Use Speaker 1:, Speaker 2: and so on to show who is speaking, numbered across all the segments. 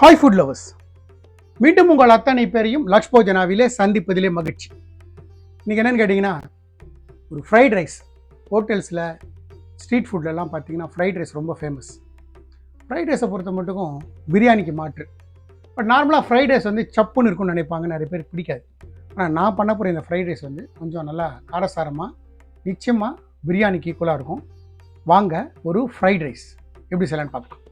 Speaker 1: Hi food lovers மீண்டும் உங்கள் அத்தனை பேரையும் லக்ஷ் போஜனாவிலே சந்திப்பதிலே மகிழ்ச்சி. இன்றைக்கி என்னென்னு கேட்டிங்கன்னா ஒரு ஃப்ரைட் ரைஸ் ஹோட்டல்ஸில் ஸ்ட்ரீட் ஃபுட்லலாம் பார்த்தீங்கன்னா ஃப்ரைட் ரைஸ் ரொம்ப ஃபேமஸ் ஃப்ரைட் ரைஸை பொறுத்த மட்டுக்கும் பிரியாணிக்கு மாற்று. பட் நார்மலாக ஃப்ரைட் ரைஸ் வந்து சப்புன்னு இருக்கும்னு நினைப்பாங்க நிறைய பேர் பிடிக்காது. ஆனால் நான் பண்ண போகிற இந்த ஃப்ரைட் ரைஸ் வந்து கொஞ்சம் நல்லா காரசாரமாக நிச்சயமாக பிரியாணிக்கு ஈக்குவலாக இருக்கும். வாங்க ஒரு ஃப்ரைட் ரைஸ் எப்படி செய்யலான்னு பார்க்கலாம்.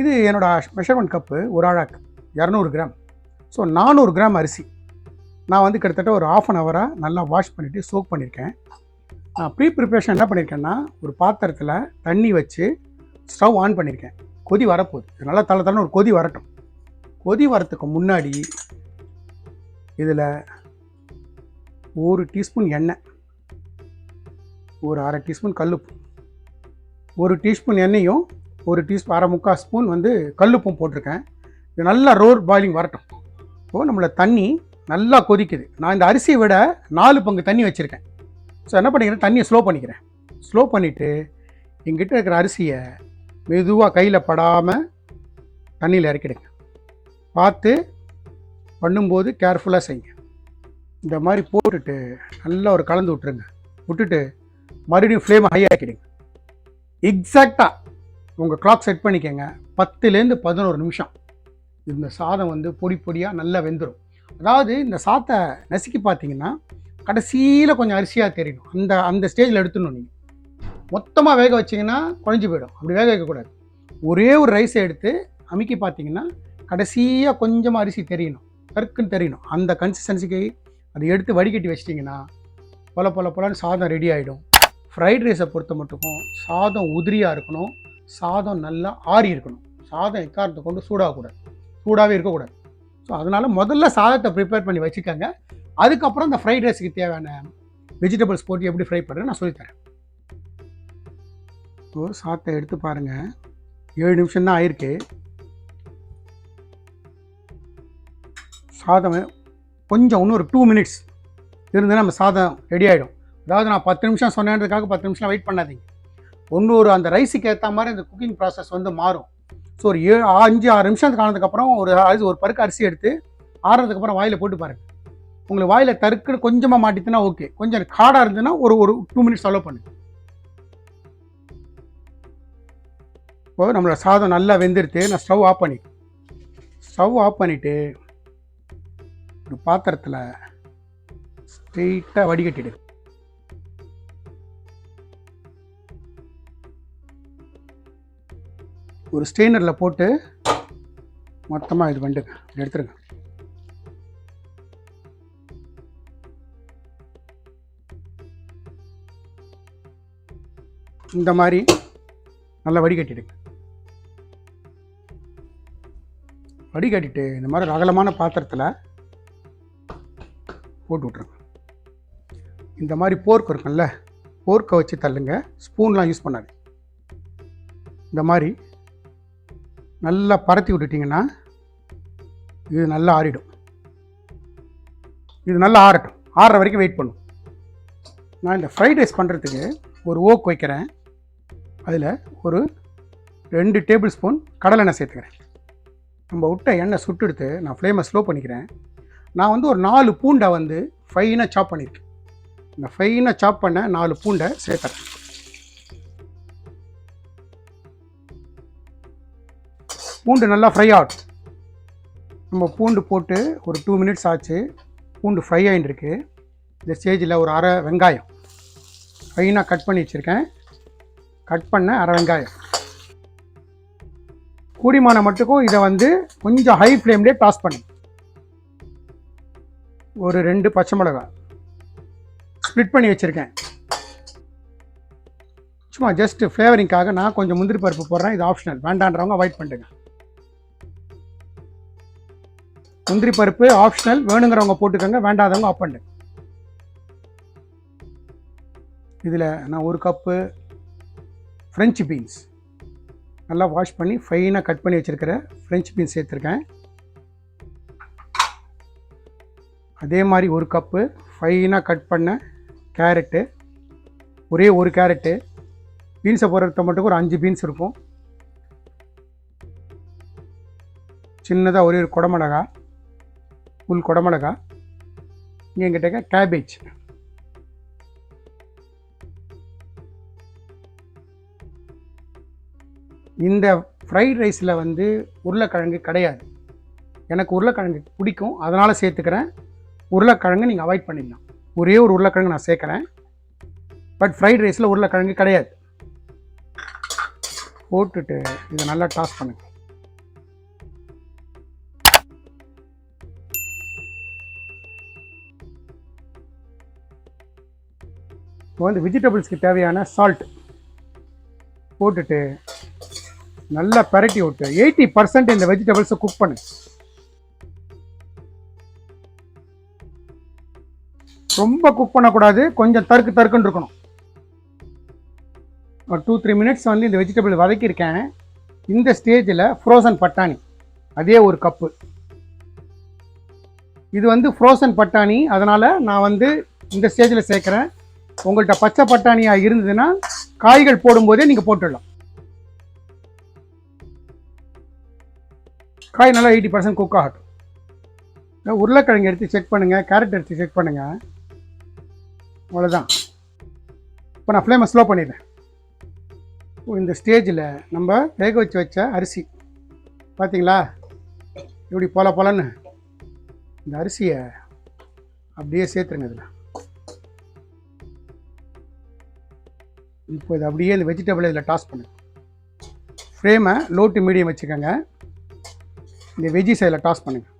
Speaker 1: இது என்னோடய மெஷர்மெண்ட் கப்பு ஒரு ஆழாக் இரநூறு கிராம். ஸோ நானூறு கிராம் அரிசி. நான் வந்து கிட்டத்தட்ட ஒரு ஆஃப் அன் ஹவராக நல்லா வாஷ் பண்ணிவிட்டு சோக் பண்ணியிருக்கேன் நான் ப்ரீ ப்ரிப்ரேஷன் என்ன பண்ணியிருக்கேன்னா ஒரு பாத்திரத்தில் தண்ணி வச்சு ஸ்டவ் ஆன் பண்ணியிருக்கேன் கொதி வரப்போகுது. நல்லா தலை தலை ஒரு கொதி வரட்டும். கொதி வரத்துக்கு முன்னாடி இதில் ஒரு டீஸ்பூன் எண்ணெய். ஒரு அரை டீஸ்பூன் கல்லுப்பு. ஒரு டீஸ்பூன் எண்ணெயும் ஒரு டீஸ்பூன் அரை முக்கால் ஸ்பூன் வந்து கல்லுப்பும் போட்டிருக்கேன். இது நல்லா ரோர் பாயிலிங் வரட்டும். இப்போது நம்மளை தண்ணி நல்லா கொதிக்குது. நான் இந்த அரிசியை விட நாலு பங்கு தண்ணி வச்சுருக்கேன். ஸோ என்ன பண்ணிக்கிறேன்? தண்ணியை ஸ்லோ பண்ணிக்கிறேன். ஸ்லோ பண்ணிவிட்டு எங்கிட்ட இருக்கிற அரிசியை மெதுவாக கையில் படாமல் தண்ணியில் இறக்கிடுங்க. பார்த்து பண்ணும்போது கேர்ஃபுல்லாக செய்யுங்க. இந்த மாதிரி போட்டுட்டு நல்லா ஒரு கலந்து விட்டுருங்க. விட்டுட்டு மறுபடியும் ஃப்ளேமை ஹை ஆக்கிடுங்க. எக்ஸாக்டாக உங்கள் கிளாக் செட் பண்ணிக்கோங்க. பத்துலேருந்து பதினோரு நிமிஷம். இந்த சாதம் வந்து பொடி பொடியாக நல்லா வெந்துடும் அதாவது இந்த சாத்தை நசுக்கி பார்த்தீங்கன்னா கடைசியில் கொஞ்சம் அரிசியாக தெரியணும் அந்த அந்த ஸ்டேஜில் எடுத்துடணும் நீங்கள் மொத்தமாக வேக வச்சிங்கன்னா குழஞ்சி போயிடும். அப்படி வேக வைக்கக்கூடாது ஒரே ஒரு ரைஸை எடுத்து அமுக்கி பார்த்தீங்கன்னா கடைசியாக கொஞ்சமாக அரிசி தெரியணும். கருக்குன்னு தெரியணும். அந்த கன்சிஸ்டன்சிக்கு அதை எடுத்து வடிகட்டி வச்சிட்டிங்கன்னா பொல பொல பொலன்னு சாதம் ரெடி ஆகிடும் ஃப்ரைட் ரைஸை பொறுத்த மட்டுக்கும் சாதம் உதிரியாக இருக்கணும். சாதம் நல்லா ஆறி இருக்கணும். சாதம் எக்காரத்தை கொண்டு சூடாகக்கூடாது. சூடாகவே இருக்கக்கூடாது. ஸோ அதனால் முதல்ல சாதத்தை ப்ரிப்பேர் பண்ணி வச்சுக்கோங்க. அதுக்கப்புறம் இந்த ஃப்ரைட் ரைஸுக்கு தேவையான வெஜிடபிள்ஸ் போட்டு எப்படி ஃப்ரை பண்ணுறேன் நான் சொல்லித்தரேன். ஸோ சாதத்தை எடுத்து பாருங்கள் ஏழு நிமிஷம் தான் ஆயிருக்கு. சாதம் கொஞ்சம் இன்னும் ஒரு டூ மினிட்ஸ் இருந்தால் நம்ம சாதம் ரெடி ஆகிடும் அதாவது நான் பத்து நிமிஷம் சொன்னேன்றதுக்காக பத்து நிமிஷம் வெயிட் பண்ணாதீங்க. ஒன்று ஒரு அந்த ரைஸுக்கு ஏற்ற மாதிரி அந்த குக்கிங் ப்ராசஸ் வந்து மாறும். ஸோ ஒரு ஏழு அஞ்சு ஆறு நிமிஷத்துக்கு ஆனதுக்கப்புறம் ஒரு அரிசி ஒரு பருக்கு அரிசி எடுத்து ஆறுறதுக்கப்புறம் வாயில் போட்டு பாருங்கள் உங்களுக்கு வாயில் தருக்குன்னு கொஞ்சமாக மாட்டிச்சுன்னா ஓகே கொஞ்சம் காடாக இருந்ததுன்னா ஒரு ஒரு டூ மினிட்ஸ் அலோவ் பண்ணுங்க. இப்போ நம்மளோட சாதம் நல்லா வெந்துடுத்து நான் ஸ்டவ் ஆஃப் பண்ணி ஸ்டவ் ஆஃப் பண்ணிவிட்டு ஒரு பாத்திரத்தில் ஸ்ட்ரெயிட்டாக வடிகட்டிடு. ஒரு ஸ்ட்ரெயினரில் போட்டு மொத்தமாக இது பண்ணிடுங்க. எடுத்துருங்க. இந்த மாதிரி நல்லா வடிகட்டிடுங்க. வடிகட்டிட்டு இந்த மாதிரி அகலமான பாத்திரத்தில் போட்டு விட்ருங்க இந்த மாதிரி போர்க் இருக்கும்ல போர்க்கை வச்சு தள்ளுங்க. ஸ்பூன்லாம் யூஸ் பண்ணாது இந்த மாதிரி நல்லா பரத்தி விட்டுட்டிங்கன்னா இது நல்லா ஆறிடும். இது நல்லா ஆறட்டும். ஆறுற வரைக்கும் வெயிட் பண்ணும். நான் இந்த ஃப்ரைட் ரைஸ் பண்ணுறதுக்கு ஒரு ஓக் வைக்கிறேன். அதில் ஒரு ரெண்டு டேபிள் ஸ்பூன் கடலெண்ணெய் சேர்த்துக்கிறேன். நம்ம விட்ட எண்ணெய் சுட்டெடுத்து நான் ஃப்ளேமை ஸ்லோ பண்ணிக்கிறேன். நான் வந்து ஒரு நாலு பூண்டை வந்து ஃபைனாக சாப் பண்ணியிருக்கேன் இந்த ஃபைனாக சாப் பண்ண நாலு பூண்டை சேர்த்துறேன். பூண்டு நல்லா ஃப்ரை ஆகும் நம்ம பூண்டு போட்டு ஒரு டூ மினிட்ஸ் ஆச்சு. பூண்டு ஃப்ரை ஆகிட்டுருக்கு இந்த ஸ்டேஜில் ஒரு அரை வெங்காயம். ஃபைனாக கட் பண்ணி வச்சுருக்கேன். கட் பண்ண அரை வெங்காயம். கூடிமான மட்டுக்கும் இதை வந்து கொஞ்சம் ஹை ஃப்ளேம்லேயே டாஸ் பண்ணு. ஒரு ரெண்டு பச்சை மிளகாய் ஸ்ப்ளிட் பண்ணி வச்சுருக்கேன். சும்மா ஜஸ்ட் ஃப்ளேவரிங்காக நான் கொஞ்சம் முந்திரி பருப்பு போடுறேன். இது ஆப்ஷனல் வேண்டான்றவங்க அவாய்ட் பண்ணிடுங்க. முந்திரி பருப்பு ஆப்ஷனல் வேணுங்கிறவங்க போட்டுக்கோங்க வேண்டாதவங்க ஆஃப் பண்ணு. இதில் நான் ஒரு கப்பு ஃப்ரெஞ்சு பீன்ஸ் நல்லா வாஷ் பண்ணி ஃபைனாக கட் பண்ணி வச்சுருக்கிற ஃப்ரெஞ்ச் பீன்ஸ் சேர்த்துருக்கேன். அதே மாதிரி ஒரு கப்பு ஃபைனாக கட் பண்ண கேரட்டு ஒரே ஒரு கேரட்டு பீன்ஸை பொறுத்த மட்டும் ஒரு அஞ்சு பீன்ஸ் இருக்கும். சின்னதாக ஒரே ஒரு குடமிளகா. ஃபுல் குடமிளகா இங்கே எங்கிட்ட கேபேஜ் இந்த ஃப்ரைட் ரைஸில் வந்து உருளைக்கிழங்கு கிடையாது. எனக்கு உருளைக்கிழங்கு பிடிக்கும் அதனால் சேர்த்துக்கிறேன். உருளைக்கிழங்கு நீங்கள் அவாய்ட் பண்ணிடலாம். ஒரே ஒரு உருளைக்கிழங்கு நான் சேர்க்குறேன். பட் ஃப்ரைட் ரைஸில் உருளைக்கிழங்கு கிடையாது. போட்டுட்டு இதை நல்லா டாஸ் பண்ணுங்கள் இப்போ வந்து வெஜிடபிள்ஸ்க்கு தேவையான சால்ட் போட்டுட்டு நல்லா பரட்டி விட்டு எயிட்டி பர்சன்ட் இந்த வெஜிடபிள்ஸை குக் பண்ணு. ரொம்ப குக் பண்ணக்கூடாது. கொஞ்சம் தருக்கு தருக்குன்னு இருக்கணும். ஒரு டூ த்ரீ மினிட்ஸ் வந்து இந்த வெஜிடபிள் வதக்கியிருக்கேன். இந்த ஸ்டேஜில் ஃப்ரோசன் பட்டாணி. அதே ஒரு கப்பு இது வந்து ஃப்ரோசன் பட்டாணி. அதனால் நான் வந்து இந்த ஸ்டேஜில் சேர்க்குறேன். உங்கள்கிட்ட பச்சை பட்டாணியாக இருந்ததுன்னா காய்கள் போடும்போதே நீங்கள் போட்டுடலாம். காய் நல்லா எயிட்டி பர்சன்ட் குக் ஆகட்டும். உருளைக்கிழங்கு எடுத்து செக் பண்ணுங்கள் கேரட் எடுத்து செக் பண்ணுங்கள் அவ்வளோதான் இப்போ நான் ஃப்ளேமை ஸ்லோ பண்ணிடுறேன். இந்த ஸ்டேஜில் நம்ம வேக வச்சு வச்ச அரிசி. பார்த்தீங்களா இப்படி போல போலன்னு. இந்த அரிசியை அப்படியே சேர்த்துருங்க இதில். இப்போ இது அப்படியே இந்த வெஜிடபிள் இதில் டாஸ் பண்ணு. ஃப்ளேமை லோ டு மீடியம் வச்சுக்கோங்க. இந்த வெஜ்ஜி சைடில் டாஸ் பண்ணுங்கள்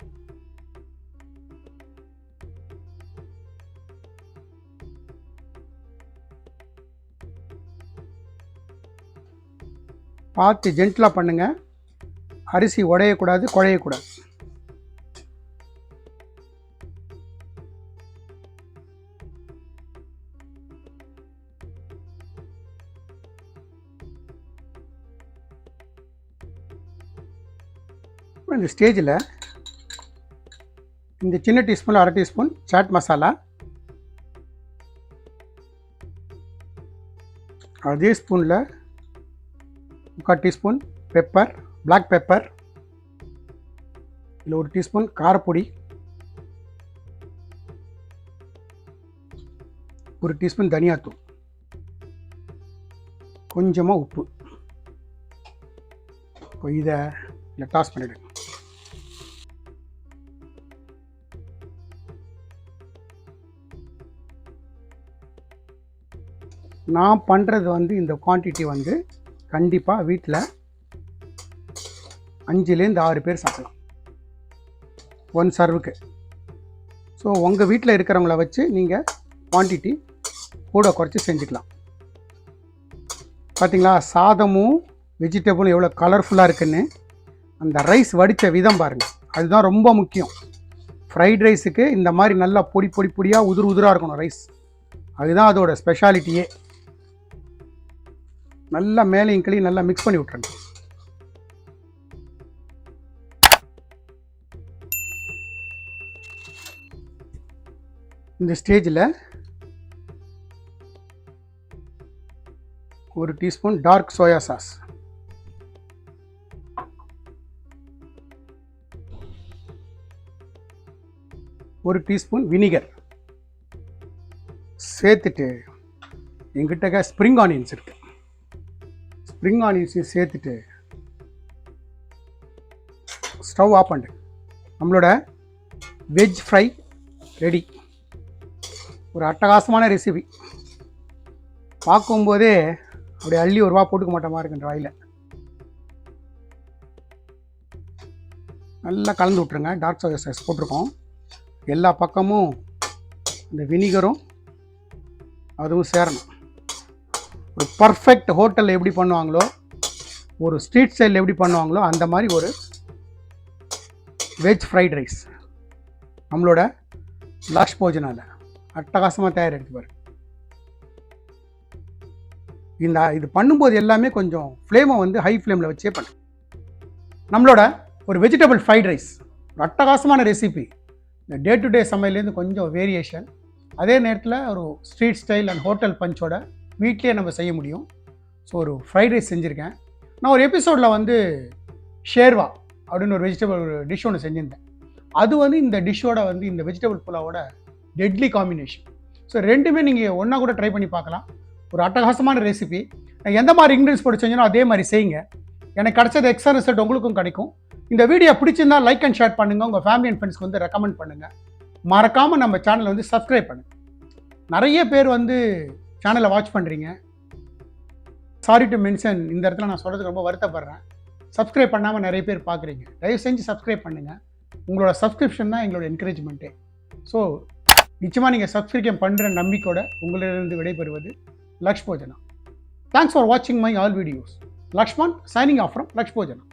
Speaker 1: பார்த்து ஜென்டிலாக பண்ணுங்க. அரிசி உடையக்கூடாது குழையக்கூடாது. இந்த ஸ்டேஜில் இந்த சின்ன டீஸ்பூன் அரை டீஸ்பூன் சாட் மசாலா அதே ஸ்பூனில் முக்கால் டீஸ்பூன் பெப்பர் பிளாக் பெப்பர் இதில் ஒரு டீஸ்பூன் காரப்பொடி ஒரு டீஸ்பூன் தனியாத்தூள் கொஞ்சமாக உப்பு. இப்போ இதை டாஸ் பண்ணிவிடுங்க நான் பண்ணுறது வந்து இந்த குவான்டிட்டி வந்து கண்டிப்பாக வீட்டில் அஞ்சுலேருந்து ஆறு பேர் சாப்பிடலாம். ஒன் சர்வுக்கு ஸோ உங்கள் வீட்டில் இருக்கிறவங்கள வச்சு நீங்கள் குவான்டிட்டி கூட குறைச்சி செஞ்சுக்கலாம். பார்த்தீங்களா சாதமும் வெஜிடபிளும் எவ்வளோ கலர்ஃபுல்லாக இருக்குன்னு அந்த ரைஸ் வடித்த விதம் பாருங்கள் அதுதான் ரொம்ப முக்கியம். ஃப்ரைட் ரைஸுக்கு இந்த மாதிரி நல்லா பொடி பொடி பொடியாக உதிர் உதிராக இருக்கணும் ரைஸ் அதுதான் அதோட ஸ்பெஷாலிட்டியே நல்லா மேலையும் கிளி நல்லா மிக்ஸ் பண்ணி விட்ருங்க இந்த ஸ்டேஜில் ஒரு டீஸ்பூன் டார்க் சோயா சாஸ் ஒரு டீஸ்பூன் வினிகர் சேர்த்துட்டு எங்கிட்ட ஸ்ப்ரிங் ஆனியன்ஸ் இருக்கு. ஸ்ப்ரிங் ஆனியன்ஸையும் சேர்த்துட்டு ஸ்டவ் ஆஃப் பண்ணிட்டு நம்மளோட வெஜ் ஃப்ரை ரெடி. ஒரு அட்டகாசமான ரெசிபி. பார்க்கும்போதே அப்படியே அள்ளி ஒரு ரூபா போட்டுக்க மாட்டோமா இருக்குன்ற வாயில். நல்லா கலந்து விட்ருங்க டார்க் சாய் சாஸ் போட்டிருக்கோம். எல்லா பக்கமும் இந்த வினிகரும் அதுவும் சேரணும். ஒரு பர்ஃபெக்ட் ஹோட்டலில் எப்படி பண்ணுவாங்களோ ஒரு ஸ்ட்ரீட் ஸ்டைலில் எப்படி பண்ணுவாங்களோ அந்த மாதிரி ஒரு வெஜ் ஃப்ரைட் ரைஸ் நம்மளோட லாஷ் போஜனால. அட்டகாசமாக தயாரித்து பாரு. இந்த இது பண்ணும்போது எல்லாமே கொஞ்சம் ஃப்ளேமை வந்து ஹை ஃப்ளேமில் வச்சே பண்ணு நம்மளோட ஒரு வெஜிடபிள் ஃப்ரைட் ரைஸ் ஒரு அட்டகாசமான ரெசிபி இந்த டே டு டே சமையல்லேருந்து கொஞ்சம் வேரியேஷன் அதே நேரத்தில் ஒரு ஸ்ட்ரீட் ஸ்டைல் அண்ட் ஹோட்டல் பஞ்சோட வீட்லேயே நம்ம செய்ய முடியும். ஸோ ஒரு ஃப்ரைட் ரைஸ் செஞ்சுருக்கேன். நான் ஒரு எபிசோடில் வந்து ஷேர்வா அப்படின்னு ஒரு வெஜிடபிள் டிஷ் ஒன்று செஞ்சுருந்தேன். அது வந்து இந்த டிஷ்ஷோட வந்து இந்த வெஜிடபிள் புலாவோட டெட்லி காம்பினேஷன் ஸோ ரெண்டுமே நீங்கள் ஒன்றா கூட ட்ரை பண்ணி பார்க்கலாம். ஒரு அட்டகாசமான ரெசிபி நான் எந்த மாதிரி இன்க்ரீடியன்ஸ் போட்டு செஞ்சனோ அதே மாதிரி செய்யுங்க. எனக்கு கிடைச்சது எக்ஸ்ட்ரா ரிசல்ட் உங்களுக்கும் கிடைக்கும். இந்த வீடியோ பிடிச்சிருந்தா லைக் அண்ட் ஷேர் பண்ணுங்கள் உங்கள் ஃபேமிலி அண்ட் ஃப்ரெண்ட்ஸ்க்கு வந்து ரெக்கமெண்ட் பண்ணுங்கள் மறக்காமல் நம்ம சேனலை வந்து சப்ஸ்கிரைப் பண்ணுங்கள் நிறைய பேர் வந்து சேனலை வாட்ச் பண்ணுறீங்க சாரி டு மென்ஷன் இந்த இடத்துல நான் சொல்கிறதுக்கு ரொம்ப வருத்தப்படுறேன். சப்ஸ்கிரைப் பண்ணாமல் நிறைய பேர் பார்க்குறீங்க தயவு செஞ்சு சப்ஸ்கிரைப் பண்ணுங்கள் உங்களோட சப்ஸ்கிரிப்ஷன் தான் எங்களோட என்கரேஜ்மெண்ட்டு ஸோ நிச்சயமாக நீங்கள் சப்ஸ்கிரிப்ஷன் பண்ணுற நம்பிக்கையோட உங்களிலிருந்து விடைபெறுவது லக்ஷ்போஜனா தேங்க்ஸ் ஃபார் வாட்சிங் my all videos Lakshman signing off from Lakshbhojana